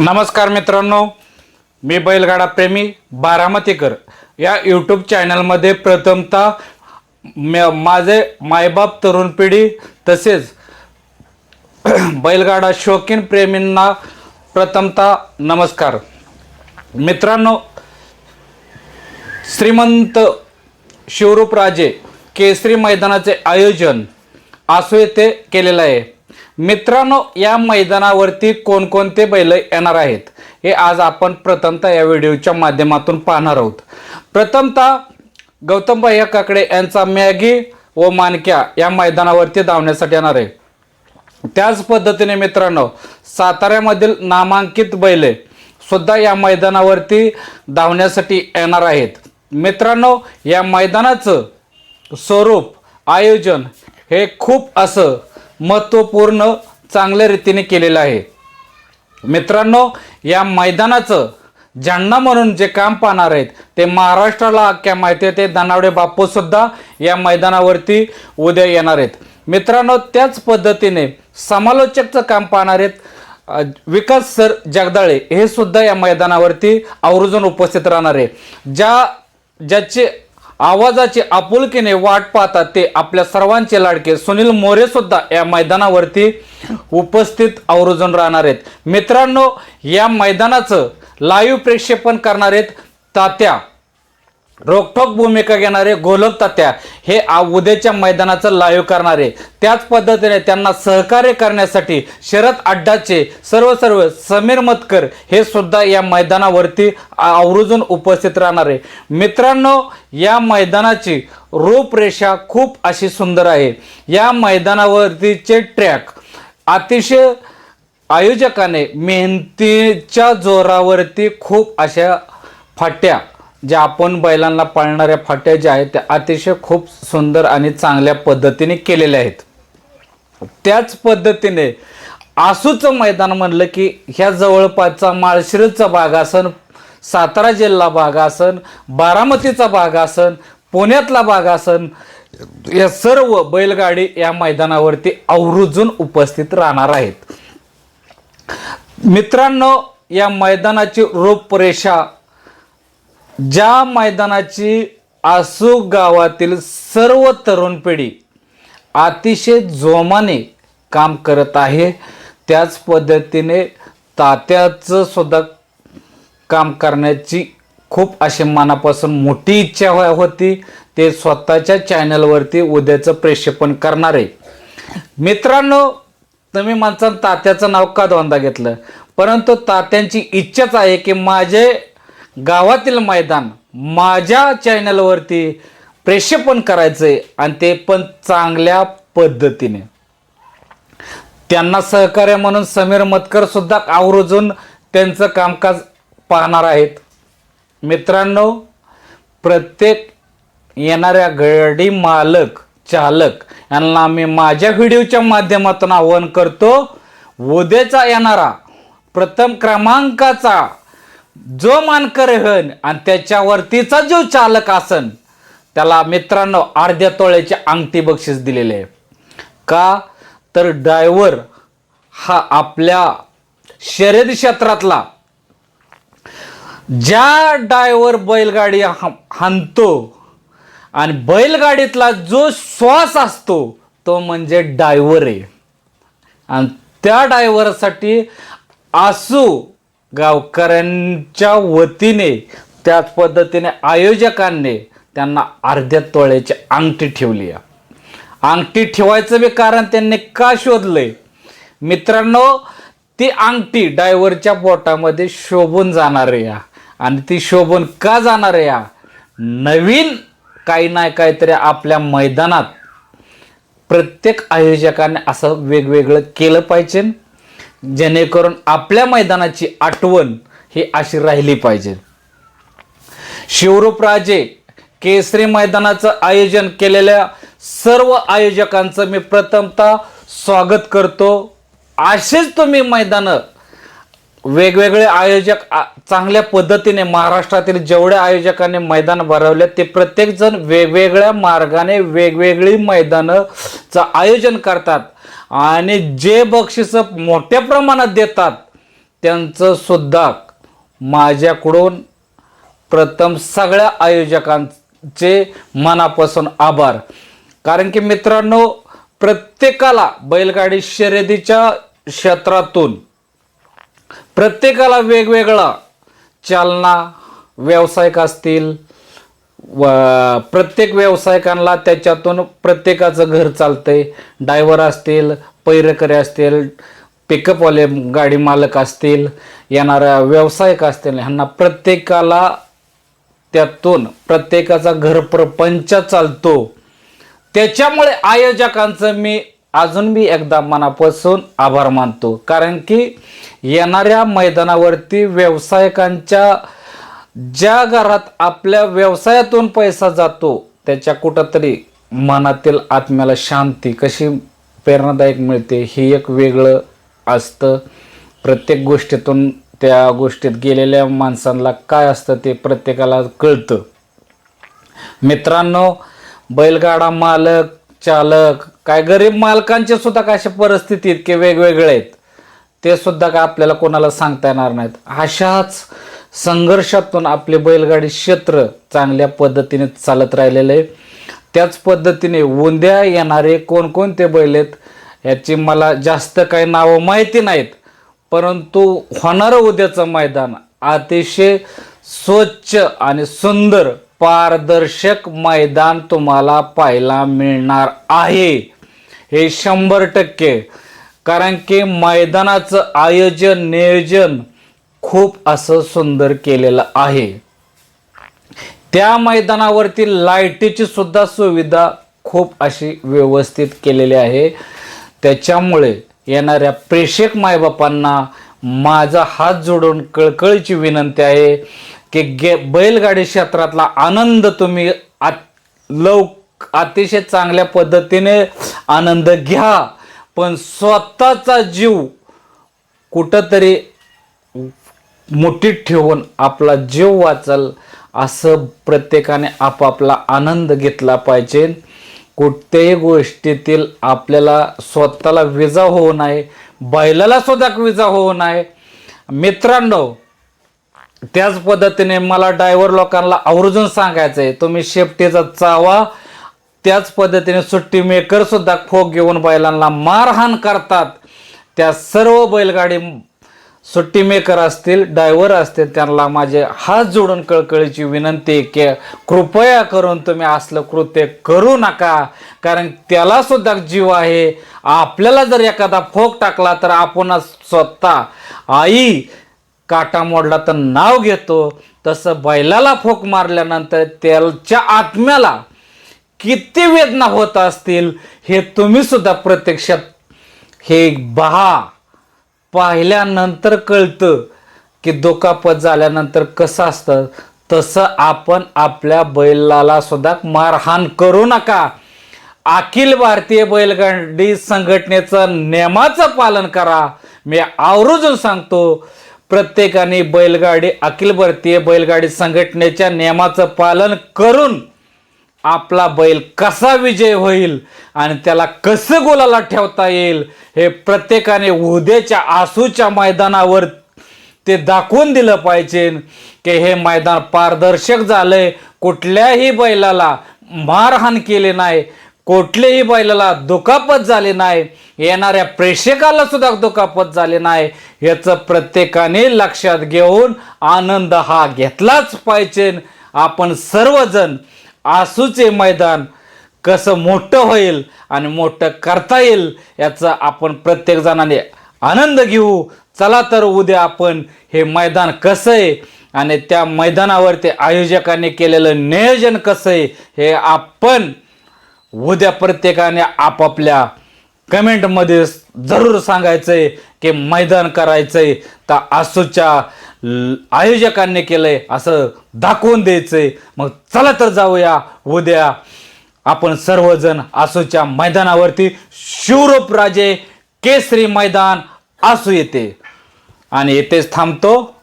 नमस्कार मित्रांनो मी बैलगाडा प्रेमी बारामतीकर. या यूट्यूब चॅनलमध्ये प्रथमतः म- माझे मायबाप तरुण पिढी तसेच बैलगाडा शौकीन प्रेमींना प्रथमतः नमस्कार. मित्रांनो श्रीमंत शिवरूपराजे केसरी मैदानाचे आयोजन आसू येथे केलेलं आहे. मित्रांनो या मैदानावरती कोणकोणते बैल येणार आहेत हे आज आपण प्रथमतः या व्हिडिओच्या माध्यमातून पाहणार आहोत. प्रथमतः गौतम भैया काकडे यांचा मॅगी व मानक्या या मैदानावरती धावण्यासाठी येणार आहे. त्याच पद्धतीने मित्रांनो साताऱ्यामधील नामांकित बैले सुद्धा या मैदानावरती धावण्यासाठी येणार आहेत. मित्रांनो या मैदानाचं स्वरूप आयोजन हे खूप असं महत्त्वपूर्ण चांगल्या रीतीने केलेलं आहे. मित्रांनो या मैदानाचं ज्यांना म्हणून जे काम पाहणार आहेत ते महाराष्ट्राला अख्ख्या माहिती आहे ते दानावडे बापूसुद्धा या मैदानावरती उद्या येणार आहेत. मित्रांनो त्याच पद्धतीने समालोचकचं काम पाहणार आहेत विकास सर जगदाळे हे सुद्धा या मैदानावरती आवर्जून उपस्थित राहणार आहे. ज्या ज्याचे आवाजाची आपुलकीने वाट पाहतात ते आपल्या सर्वांचे लाडके सुनील मोरे सुद्धा या मैदानावरती उपस्थित आवर्जून राहणार आहेत. मित्रांनो या मैदानाचं लाईव्ह प्रक्षेपण करणार आहेत तात्या. रोखोक भूमिका घेणारे गोलक तात्या हे उद्याच्या मैदानाचं लाईव्ह करणारे. त्याच पद्धतीने त्यांना सहकार्य करण्यासाठी शरद अड्डाचे सर्व सर्व समीर मतकर हे सुद्धा या मैदानावरती आवर्जून उपस्थित राहणार. आहे मित्रांनो या मैदानाची रूपरेषा खूप अशी सुंदर आहे. या मैदानावरतीचे ट्रॅक अतिशय आयोजकाने मेहनतीच्या जोरावरती खूप अशा फाट्या ज्या आपण बैलांना पाळणाऱ्या फाट्या ज्या आहेत त्या अतिशय खूप सुंदर आणि चांगल्या पद्धतीने केलेल्या आहेत. त्याच पद्धतीने आसूचं मैदान म्हणलं की ह्या जवळपासचा माळशिरसचा भाग असन सातारा जिल्हा भाग असन बारामतीचा भाग असन पुण्यातला भाग असन या सर्व बैलगाडी या मैदानावरती आवर्जून उपस्थित राहणार आहेत. मित्रांनो या मैदानाची रूपरेषा ज्या मैदानाची आसूक गावातील सर्व तरुण पिढी अतिशय जोमाने काम करत आहे त्याच पद्धतीने तात्याचं सुद्धा काम करण्याची खूप अशी मनापासून मोठी इच्छा हो- होती. ते स्वतःच्या चॅनलवरती उद्याचं प्रक्षेपण करणार. आहे मित्रांनो तुम्ही माणसानं तात्याचं नाव का दोनदा घेतलं? परंतु तात्यांची इच्छाच आहे की माझे गावातील मैदान माझ्या चॅनलवरती प्रेक्षेपण करायचं आहे आणि ते पण चांगल्या पद्धतीने. त्यांना सहकार्य म्हणून समीर मतकर सुद्धा आवर्जून त्यांचं कामकाज पाहणार आहेत. मित्रांनो प्रत्येक येणाऱ्या गाडी मालक चालक यांना मी माझ्या व्हिडिओच्या माध्यमातून आवाहन करतो उद्याचा येणारा प्रथम क्रमांकाचा जो मानकर हन आणि त्याच्यावरतीचा जो चालक आसन त्याला मित्रांनो अर्ध्या तोळ्याची अंगठी बक्षीस दिलेले आहे. का? तर ड्रायव्हर हा आपल्या शर्यत क्षेत्रातला ज्या ड्रायव्हर बैलगाडी हा- हाणतो आणि बैलगाडीतला जो श्वास असतो तो म्हणजे ड्रायव्हर आहे. आणि त्या ड्रायव्हरसाठी आसू गावकऱ्यांच्या वतीने त्याच पद्धतीने आयोजकांनी त्यांना अर्ध्या तोळ्याची अंगठी ठेवली आहे. अंगठी ठेवायचं बी कारण त्यांनी का शोधलंय? मित्रांनो ती अंगठी डायव्हरच्या बोटामध्ये शोभून जाणार या. आणि ती शोभून का जाणार या? नवीन काही नाही काहीतरी आपल्या मैदानात प्रत्येक आयोजकाने असं वेगवेगळं केलं पाहिजे. जेणेकरून आपल्या मैदानाची आठवण ही अशी राहिली पाहिजे. शिवरूपराजे केसरी मैदानाचं आयोजन केलेल्या सर्व आयोजकांचं मी प्रथमतः स्वागत करतो. असेच तुम्ही मैदानं वेगवेगळे आयोजक चांगल्या पद्धतीने महाराष्ट्रातील जेवढ्या आयोजकांनी मैदान भरवले ते प्रत्येकजण वेगवेगळ्या मार्गाने वेगवेगळी मैदानं चं आयोजन करतात. आणि जे बक्षिसं मोठ्या प्रमाणात देतात त्यांचं सुद्धा माझ्याकडून प्रथम सगळ्या आयोजकांचे मनापासून आभार. कारण की मित्रांनो प्रत्येकाला बैलगाडी शर्यतीच्या क्षेत्रातून प्रत्येकाला वेगवेगळा चालना व्यावसायिक असतील व प्रत्येक व्यावसायिकांना त्याच्यातून प्रत्येकाचं घर चालतंय. डायव्हर असतील पैरकरे असतील पिकअपवाले गाडी मालक असतील येणाऱ्या व्यावसायिक असतील ह्यांना प्रत्येकाला त्यातून प्रत्येकाचा घरप्रपंच चालतो. त्याच्यामुळे आयोजकांचं मी अजून मी एकदा मनापासून आभार मानतो. कारण की येणाऱ्या मैदानावरती व्यावसायिकांच्या ज्या घरात आपल्या व्यवसायातून पैसा जातो त्याच्या कुठंतरी मनातील आत्म्याला शांती कशी प्रेरणादायक मिळते हे एक वेगळं असतं. प्रत्येक गोष्टीतून त्या गोष्टीत गेलेल्या माणसांना काय असतं ते प्रत्येकाला कळतं. मित्रांनो बैलगाडा मालक चालक काय गरीब मालकांचे सुद्धा काय अशा परिस्थिती इतके वेगवेगळे आहेत ते सुद्धा काय आपल्याला कोणाला सांगता येणार नाहीत. अशाच संघर्षातून आपले बैलगाडी क्षेत्र चांगल्या पद्धतीने चालत राहिलेलं आहे. त्याच पद्धतीने उद्या येणारे कोणकोणते बैल आहेत याची मला जास्त काही नावं माहिती नाहीत परंतु होणारं उद्याचं मैदान अतिशय स्वच्छ आणि सुंदर पारदर्शक मैदान तुम्हाला पाहायला मिळणार आहे. हे शंभर टक्के कारण की मैदानाचं आयोजन नियोजन खूप असं सुंदर केलेलं आहे. त्या मैदानावरती लाईटीची सुद्धा सुविधा खूप अशी व्यवस्थित केलेली आहे. त्याच्यामुळे येणाऱ्या प्रेक्षक मायबापांना माझा हात जोडून कळकळीची विनंती आहे की गे बैलगाडी क्षेत्रातला आनंद तुम्ही आत लव अतिशय चांगल्या पद्धतीने आनंद घ्या. पण स्वतःचा जीव कुठंतरी मुठीत ठेवून आपला जीव वाचल असं प्रत्येकाने आपापला आनंद घेतला पाहिजे. कोणत्याही गोष्टीतील आपल्याला स्वतःला विजा होऊ नये बैलाला सुद्धा विजा होऊ नये. मित्रांनो त्याच पद्धतीने मला ड्रायव्हर लोकांना आवर्जून सांगायचं आहे तुम्ही शेफ्टीचा चावा. त्याच पद्धतीने सुट्टी मेकर सुद्धा घेऊन बैलांना मारहाण करतात. त्या सर्व बैलगाडी सुट्टी मेकर असतील ड्रायव्हर असतील त्यांना माझे हात जोडून कळकळीची विनंती आहे की कृपया करून तुम्ही असलं कृत्य करू नका. कारण त्याला सुद्धा जीव आहे. आपल्याला जर एखादा फोक टाकला तर आपण स्वतः आई काटा मोडला तर नाव घेतो. तसं बैलाला फोक मारल्यानंतर त्याच्या आत्म्याला किती वेदना होत असतील हे तुम्ही सुद्धा प्रत्यक्षात हे बहा पाहिल्यानंतर कळतं की दुखापत झाल्यानंतर कसं असतं. तसं आपण आपल्या बैलाला सुद्धा मारहाण करू नका. अखिल भारतीय बैलगाडी संघटनेचं नियमाचं पालन करा. मी आवर्जून सांगतो प्रत्येकाने बैलगाडी अखिल भारतीय बैलगाडी संघटनेच्या नियमाचं पालन करून आपला बैल कसा विजय होईल आणि त्याला कसं गोलाला ठेवता येईल हे प्रत्येकाने उद्याच्या आसूच्या मैदानावर ते दाखवून दिलं पाहिजे की हे मैदान पारदर्शक झालंय. कुठल्याही बैलाला मारहाण केली नाही कुठल्याही बैलाला दुखापत झाली नाही येणाऱ्या प्रेक्षकाला सुद्धा दुखापत झाली नाही. याचं प्रत्येकाने लक्षात घेऊन आनंद हा घेतलाच पाहिजे. आपण सर्वजण आसूचे मैदान कसं मोठं होईल आणि मोठं करता येईल याचा आपण प्रत्येकजणाने आनंद घेऊ. चला तर उद्या आपण हे मैदान कसं आहे आणि त्या मैदानावर ते आयोजकांनी केलेलं नियोजन कसं आहे हे आपण उद्या प्रत्येकाने आपापल्या कमेंटमध्ये जरूर सांगायचंय की मैदान करायचंय तर आसूच्या ल- आयोजकांनी केलंय असं दाखवून द्यायचंय. मग चला तर जाऊया. उद्या आपण सर्वजण आसूच्या मैदानावरती शिवरूप राजे केसरी मैदान आसू येते. आणि येथेच थांबतो.